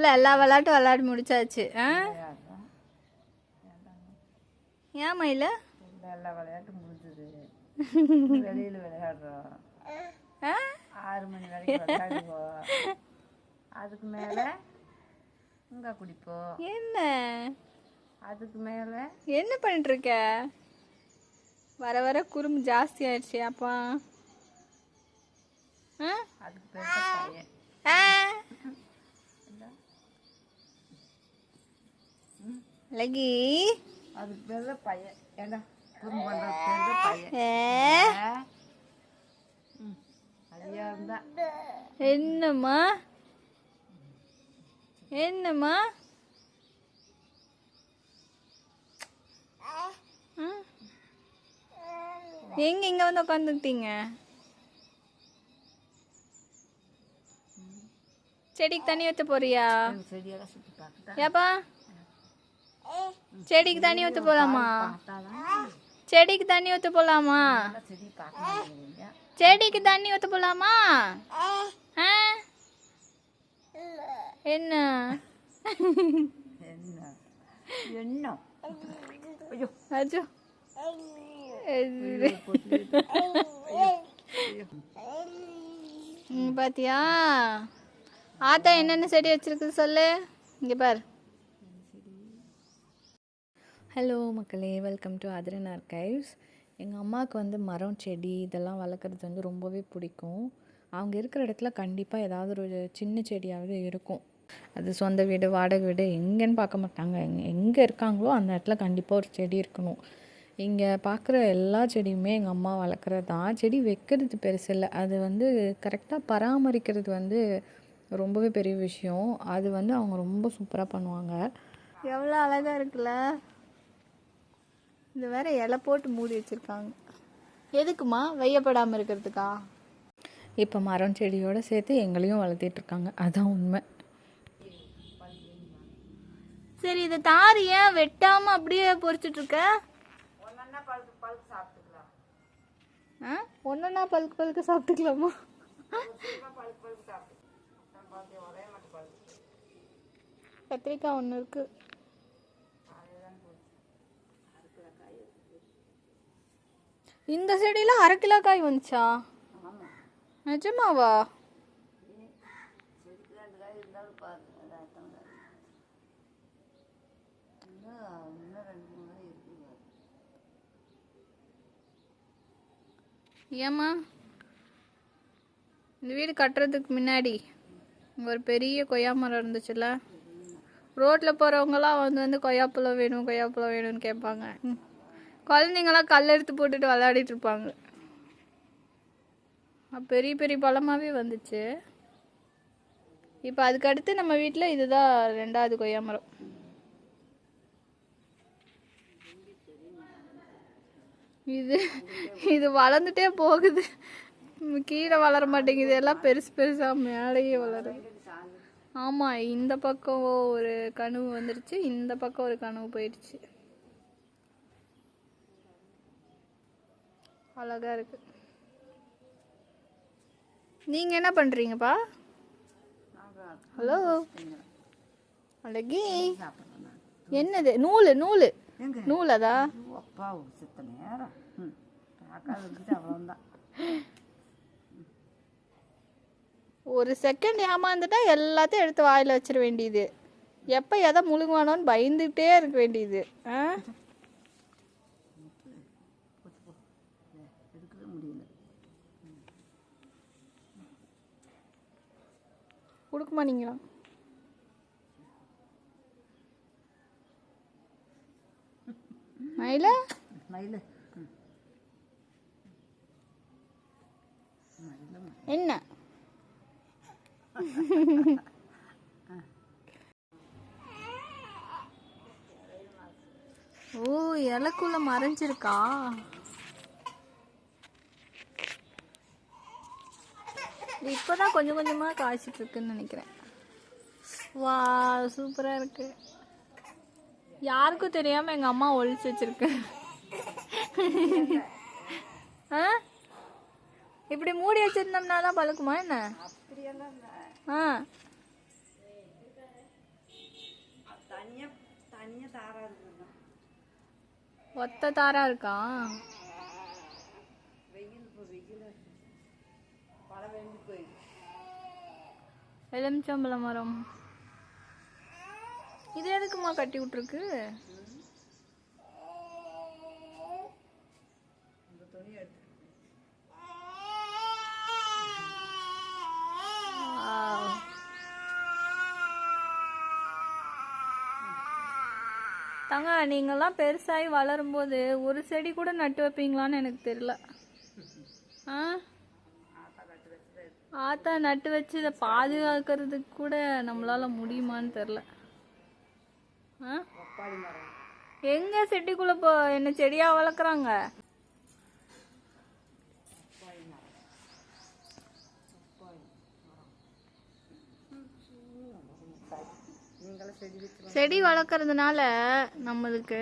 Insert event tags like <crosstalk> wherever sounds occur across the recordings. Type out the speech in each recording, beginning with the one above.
உள்ள எல்லா விளையாட்டும் விளையாடி முடிச்சாச்சு. ஆ? ஏன் மயில? எல்லா விளையாட்டும் முடிஞ்சது. <laughs> வெளியில் விளையாடுறோம். ஆறு மணி வரைக்கும் விளையாடுவோம். அதுக்கு மேலே உங்க குடிப்போம். என்ன? அதுக்கு மேலே என்ன பண்ணிட்டு இருக்க வர வர குறும்பு ஜாஸ்தி ஆயிடுச்சு அப்பா? அதுக்கு பேர் லகி. அதுக்கு பேர் பையன் ஏண்டா குறும்பு பண்ணுறது பேர் பையன் ஐயா இருந்தா. என்னம்மா? என்னம்மா. எங்க இங்க வந்து உட்காந்துக்கிட்டீங்க செடிக்கு தண்ணி ஊத்த போறியா? ஏப்பா? செடிக்கு தண்ணி ஊத்த போலாமா? பார்த்தாதான் செடிக்கு தண்ணி பார்க்க மாட்டேங்கிறீங்க செடிக்கு தண்ணி ஊத்த போலாமா? ஆ? என்ன? என்ன? ம், பாத்தியா? ஆத்தா என்னென்ன செடி வச்சிருக்கு சொல்லு? இங்க பாரு. ஹலோ மக்களே. வெல்கம் டு அதிரன் ஆர்கைவ்ஸ் எங்கள் அம்மாவுக்கு வந்து மரம் செடி இதெல்லாம் வளர்க்குறது வந்து ரொம்பவே பிடிக்கும். அவங்க இருக்கிற இடத்துல கண்டிப்பாக ஏதாவது ஒரு சின்ன செடியாவது இருக்கும். அது சொந்த வீடு வாடகை வீடு எங்கேன்னு பார்க்க மாட்டாங்க. எங்கே எங்கே இருக்காங்களோ அந்த இடத்துல கண்டிப்பாக ஒரு செடி இருக்கணும். இங்கே பார்க்குற எல்லா செடியுமே எங்கள் அம்மா வளர்க்குறது தான். செடி வைக்கிறது பெருசு இல்லை. அது வந்து கரெக்டாக பராமரிக்கிறது வந்து ரொம்பவே பெரிய விஷயம். அது வந்து அவங்க ரொம்ப சூப்பராக பண்ணுவாங்க. எவ்வளோ அழகாக இருக்குல்ல? இது வேற இலை போட்டு மூடி வச்சிருக்காங்க. எதுக்குமா? வெய்யப்படாமல் இருக்கிறதுக்கா? இப்போ மரம் செடியோட சேர்த்து எங்களையும் வளர்த்திட்டு இருக்காங்க. அதான் உண்மை. சரி இதை தாரி ஏன் வெட்டாம அப்படியே பொறிச்சிட்டு இருக்க ஆ? ஒன்றா பழுக்கு பழுக்க சாப்பிட்டுக்கலாமா? கத்திரிக்காய் ஒன்று இருக்கு. இந்த செடியில அரை கிலோ காய் வந்துச்சா நிஜமாவா. ஏம்மா இந்த வீடு கட்டுறதுக்கு முன்னாடி ஒரு பெரிய கொய்யா மரம் இருந்துச்சுல்ல ரோட்டில் போகிறவங்களாம் வந்து வந்து கொய்யாப்பழம் வேணும் கொய்யாப்பழம் வேணும்னு கேட்பாங்க ம். குழந்தைங்களாம் கல் எடுத்து போட்டுட்டு விளையாடிட்டு இருப்பாங்க. பெரிய பெரிய பழமாகவே வந்துச்சு. இப்போ அதுக்கடுத்து நம்ம வீட்டில் இதுதான் ரெண்டாவது கொய்யா மரம். இது இது வளர்ந்துட்டே போகுது. கீழே வளர மாட்டேங்குது. எல்லாம் பெருசு பெருசாக மேலேயே வளருது. ஆமாம் இந்த பக்கம் ஒரு கனவு வந்துருச்சு. இந்த பக்கம் ஒரு கனவு போயிடுச்சு. அழகா இருக்கு. நீங்க என்ன பண்றீங்கப்பா? நாங்கள் ஹலோ. அழகி. என்னது? நூலு நூலு. நூல் அதா ஐயோ, அப்பா ஒரு சித்த நேரம். ம். பார்க்காத இருந்துச்சு அவ்வளோந்தான் ஒரு செகண்ட் ஏமாந்துட்டா எல்லாத்தையும் எடுத்து வாயில வச்சிட வேண்டியது. எப்போ எதை முழுங்குவானோன்னு பயந்துகிட்டே இருக்க வேண்டியது. ஆ? கொடுக்குமா நீங்களா? மயில? மயில். என்ன? ஓ இலக்குள்ள மறைஞ்சிருக்கா? இப்போதான் இப்போ தான் கொஞ்சம் கொஞ்சமாக காய்ச்சிட்ருக்குன்னு நினைக்கிறேன். வா சூப்பராக இருக்கு. யாருக்கும் தெரியாமல் எங்கள் அம்மா ஒழிச்சு வச்சுருக்கு. ஆ? இப்படி மூடி வச்சிருந்தோம்னா தான் பழுக்குமா என்ன? ஆ. ஒத்த தாரா இருக்கா? எலுமிச்சம்பழ மரம். இது எதுக்குமா கட்டி விட்டுருக்கு. தங்க நீங்கெல்லாம் பெருசாகி வளரும்போது ஒரு செடி கூட நட்டு வைப்பீங்களான்னு எனக்கு தெரியல ஆ? ஆத்தா நட்டு வச்சு இதை பாதுகாக்கிறதுக்கு கூட நம்மளால முடியுமான்னு தெரில எங்க செட்டிக்குள்ள போ என்ன செடியா வளர்க்குறாங்க? செடி வளர்க்கறதுனால வளர்க்குறதுனால நம்மளுக்கு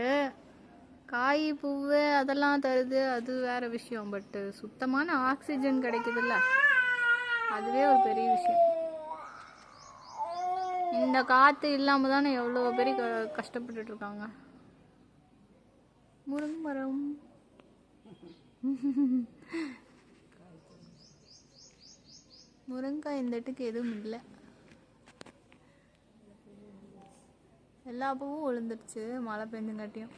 காய் பூவு அதெல்லாம் தருது. அது வேற விஷயம். பட்டு சுத்தமான ஆக்சிஜன் கிடைக்குதுல்ல. அதுவே ஒரு பெரிய விஷயம். இந்த காற்று இல்லாமல் தானே எவ்வளோ பேர் க கஷ்டப்பட்டுட்டு இருக்காங்க முருங்கை மரம். முருங்காய் இந்த இடத்துக்கு எதுவும் இல்லை. எல்லா பூவும் விழுந்துருச்சு மழை பெஞ்சுங்காட்டியும்.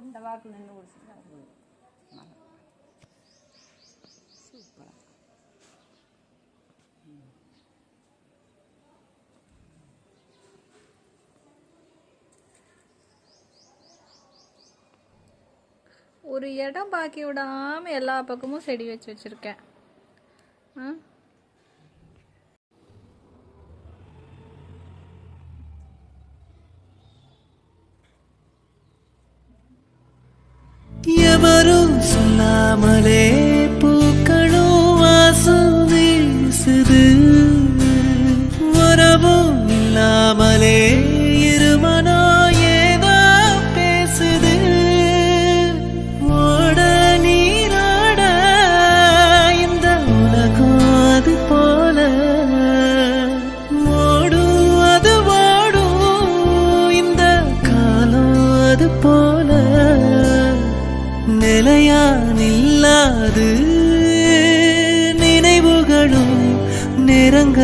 அந்த வாக்கு நின்று குடிச்சுட்டு அது மரம் சூப்பராக ஒரு இடம் பாக்கி விடாமல் எல்லா பக்கமும் செடி வச்சு வச்சுருக்கேன் ஆ எவரும் சொல்லாமலே.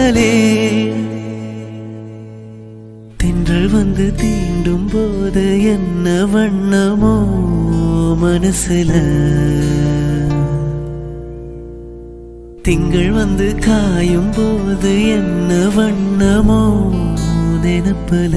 நிறங்களே தின்றல் வந்து தீண்டும் போது என்ன வண்ணமோ மனசுல. திங்கள் வந்து காயும் போது என்ன வண்ணமோ நினப்பல.